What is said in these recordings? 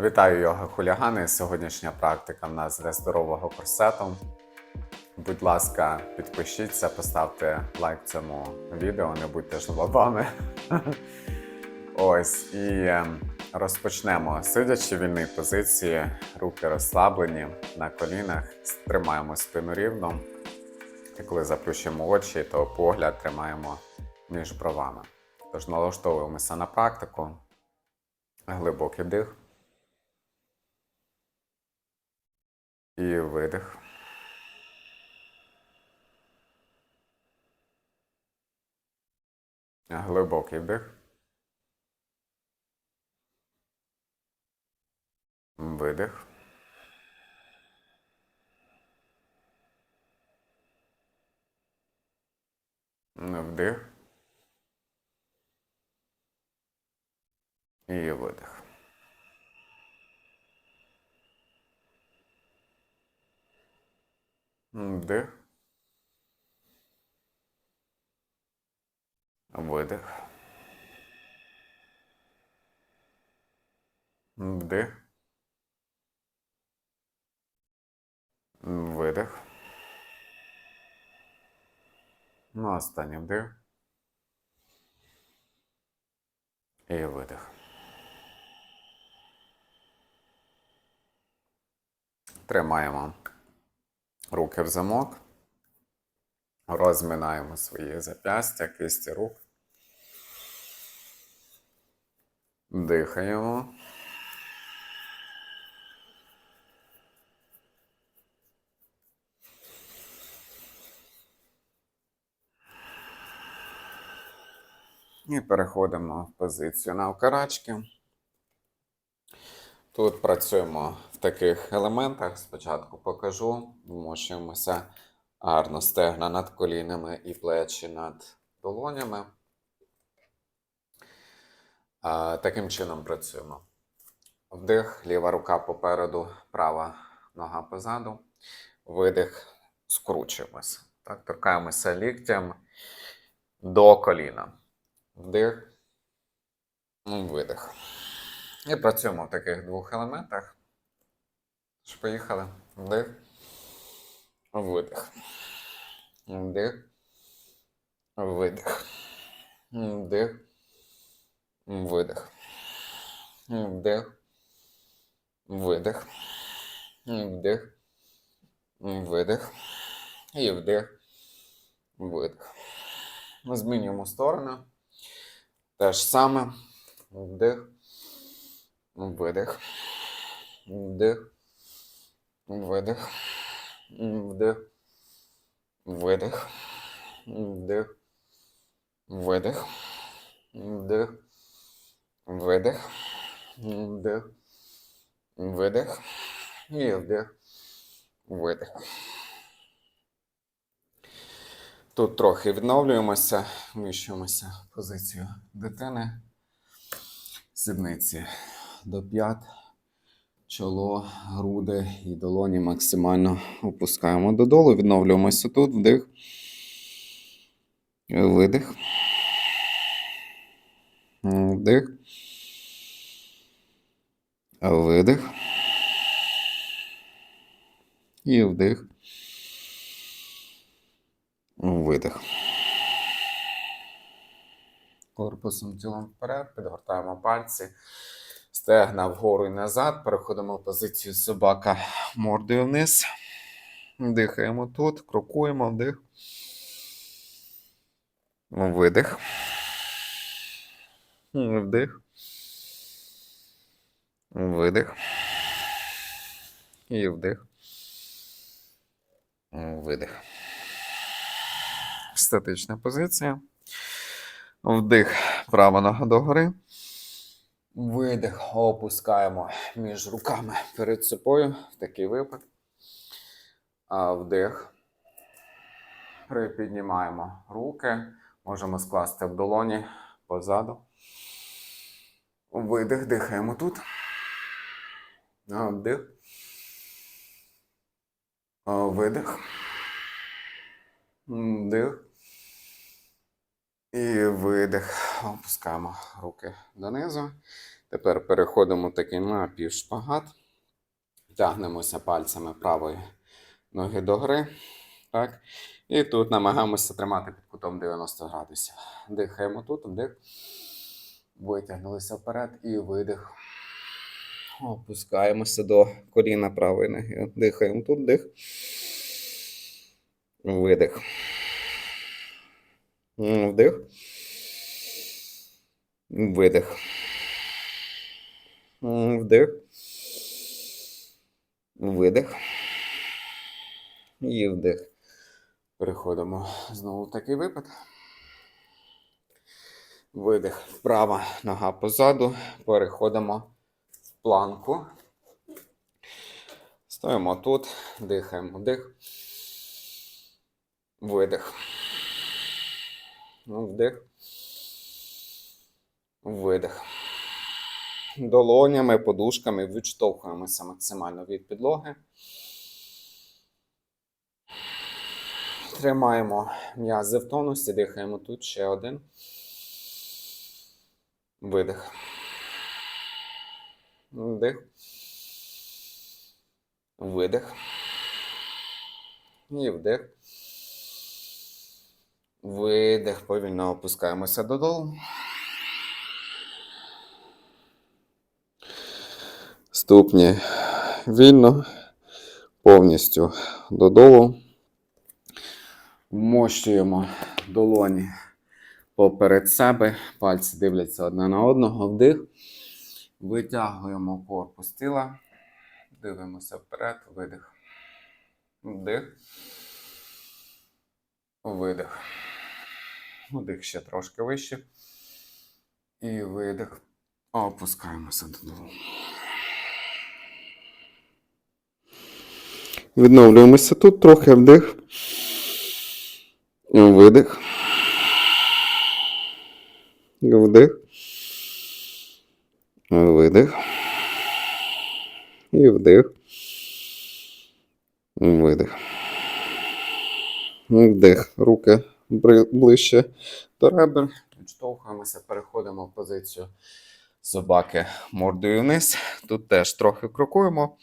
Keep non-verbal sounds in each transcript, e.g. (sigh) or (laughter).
Вітаю йога хулігани. Сьогоднішня практика в нас для здорового корсету. Будь ласка, підпишіться, поставте лайк цьому відео, не будьте жлобами. (laughs) Ось і ем, розпочнемо. Сидячи в вільній позиції, руки розслаблені на колінах, тримаємо спину рівно. І коли заплющуємо очі, то погляд тримаємо між бровами. Тож налаштовуємося на практику. Глибокий вдих. І видих. Глибокий вдих. Видих. Вдих. І видих. Вдих. Видих. Вдих. Видих. Ну, останній вдих. І видих. Тримаємо руки в замок. Розминаємо свої зап'ястя, кисті рук. Дихаємо. І переходимо в позицію навкарачки. Тут працюємо в таких елементах. Спочатку покажу, вмощуємося гарно стегна над колінами і плечі над долонями. Таким чином працюємо. Вдих, ліва рука попереду, права нога позаду. Видих, скручуємося. Так, торкаємося ліктям до коліна. Вдих, видих. І працюємо в таких двох елементах. Тож, поїхали. Вдих. Видих. Вдих. Видих. Вдих. Видих. Вдих. Видих. Вдих. Видих. І вдих. Видих. Ми змінюємо сторони. Те ж саме. Вдих. Видих. Вдих. Видих. Вдих. Видих. Вдих. Видих. Вдих. Видих. Вдих. Видих. І вдих. Видих. Тут трохи відновлюємося, вміщуємося в позицію дитини. Сідниці до п'ят, чоло, груди і долоні максимально опускаємо додолу, відновлюємося тут, вдих, видих, вдих, видих. І вдих. Видих. Корпусом тілом вперед, підгортаємо пальці, стегна вгору і назад. Переходимо в позицію собака мордою вниз. Дихаємо тут, крокуємо, вдих. Видих. Вдих. Видих. І вдих. Видих. Статична позиція. Вдих, права нога догори. Видих, опускаємо між руками перед собою в такий випад. А вдих. Припіднімаємо руки. Можемо скласти в долоні позаду. Видих, дихаємо тут. А, Вдих. А, Видих. Вдих. І видих. Опускаємо руки донизу. Тепер переходимо таки на півшпагат. Тягнемося пальцями правої ноги догори. Так. І тут намагаємося тримати під кутом 90 градусів. Дихаємо тут, вдих. Витягнулися вперед і видих. Опускаємося до коліна правої ноги. Дихаємо тут, вдих. Видих. Вдих. Видих. Вдих. Видих. І вдих. Переходимо знову в такий випад. Видих. Права нога позаду. Переходимо в планку. Стоїмо тут, дихаємо вдих. Видих. Ну, Вдих. Видих. Долонями, подушками відштовхуємося максимально від підлоги. Тримаємо м'язи в тонусі, дихаємо тут ще один. Видих. Вдих. Видих. І вдих. Видих. Повільно опускаємося додолу. Ступні вільно, повністю додолу. Вмощуємо долоні поперед себе, пальці дивляться одне на одного, вдих. Витягуємо корпус тіла, дивимося вперед, видих. Вдих. Видих. Вдих ще трошки вище. І видих. Опускаємося додолу. Відновлюємося тут трохи вдих. Видих. Вдих. Видих. І вдих. Видих. Вдих. Руки ближче до ребер. Відштовхуємося, переходимо в позицію собаки мордою вниз. Тут теж трохи крокуємо,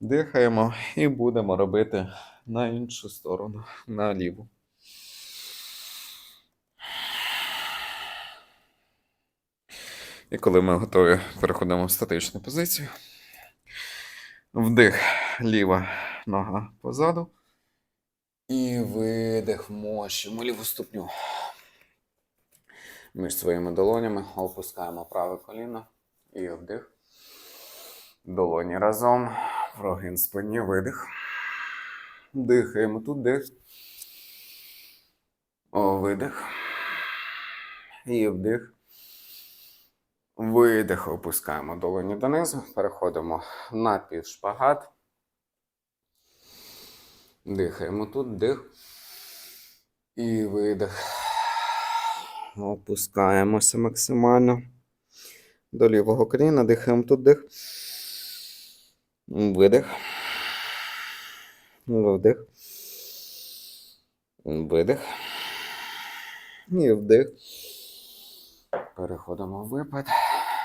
дихаємо і будемо робити на іншу сторону, на ліву. І коли ми готові, переходимо в статичну позицію. Вдих, ліва нога позаду. І видих, мощимо ліву ступню. Між своїми долонями опускаємо праве коліно і вдих. Долоні разом. Прогин спині, видих. Дихаємо тут, дих. О, видих. І вдих. Видих, опускаємо долоні донизу, переходимо на півшпагат. Дихаємо тут, дих. І видих. Опускаємося максимально до лівого коліна, дихаємо тут, дих. Видих. Вдих. Видих. І вдих. Переходимо в випад.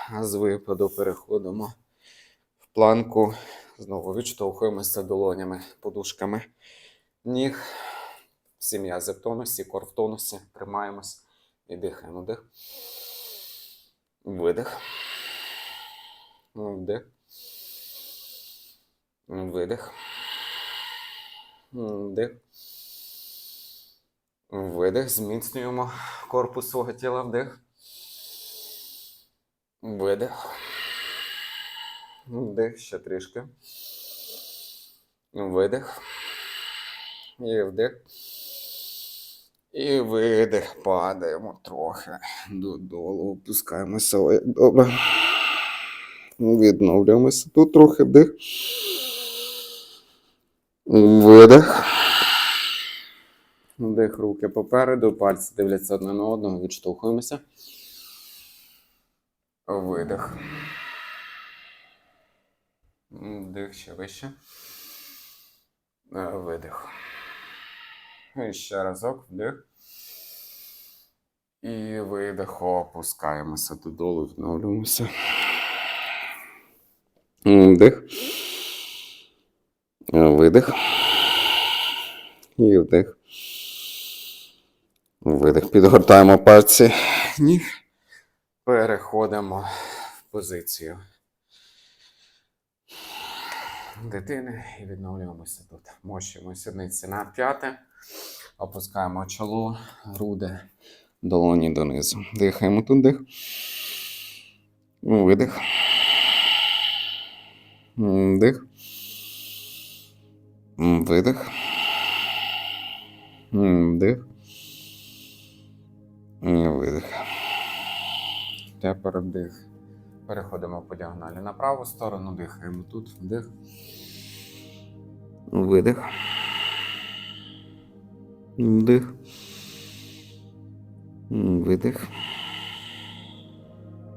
А з випаду переходимо в планку. Знову відштовхуємося долонями, подушками ніг. Всі м'язи в тонусі, кор в тонусі. Тримаємось і дихаємо. Вдих. Видих. Вдих. Видих. Вдих. Видих. Зміцнюємо корпус свого тіла. Вдих. Видих. Вдих ще трішки. Видих. І вдих. І видих. Падаємо трохи додолу. Опускаємося. Добре. Відновлюємося. Тут трохи вдих. Видих. Вдих руки попереду, пальці дивляться одне на одного, відштовхуємося. Видих. Вдих ще вище. Е, Видих. І ще разок вдих. І видих, опускаємося додолу, відновлюємося. Вдих. Видих. І вдих. Видих. Підгортаємо пальці ніг. Переходимо в позицію дитини і відновлюємося тут. Мощимо сідниці на п'яте. Опускаємо чоло, груди, долоні донизу. Дихаємо тут дих. Видих. Вдих. Видих. Вдих. Видих. Тепер вдих. Переходимо по діагоналі на праву сторону, дихаємо тут, вдих. Видих. Вдих. Видих.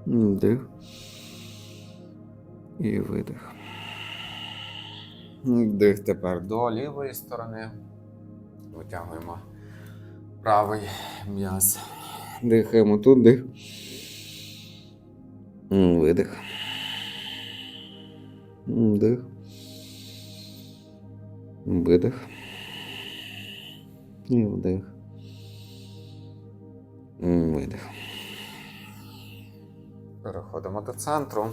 Вдих. І видих. Вдих тепер до лівої сторони. Витягуємо правий м'яз. Дихаємо тут, дих. Видих. Вдих. Видих. І вдих. Видих. Переходимо до центру.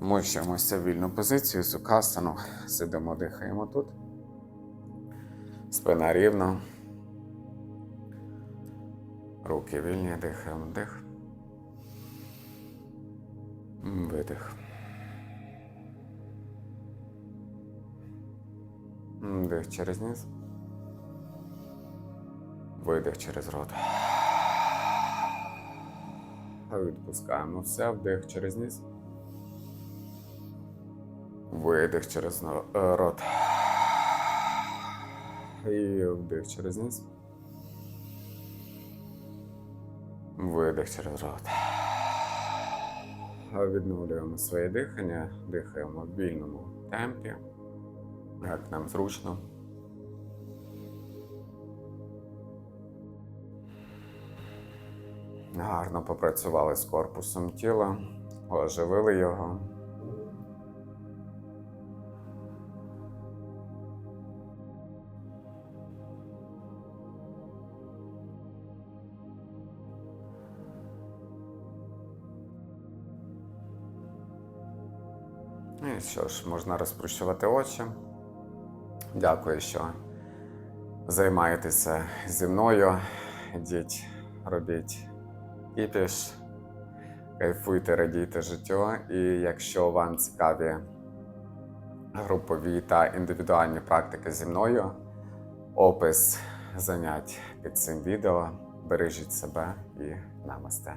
Мощимося в вільну позицію з укасану. Сидимо, дихаємо тут. Спина рівна. Руки вільні, дихаємо вдих. Видих. Вдих через ніс. Видих через рот. Відпускаємо все, вдих через ніс. Видих через е, рот. І вдих через ніс. Видих через рот. Відновлюємо своє дихання, дихаємо в вільному темпі, як нам зручно. Гарно попрацювали з корпусом тіла, оживили його. Що ж, можна розплющувати очі. Дякую, що займаєтеся зі мною. Ідіть, робіть кіпіш, кайфуйте, радійте життю. І якщо вам цікаві групові та індивідуальні практики зі мною, опис занять під цим відео. Бережіть себе і намасте.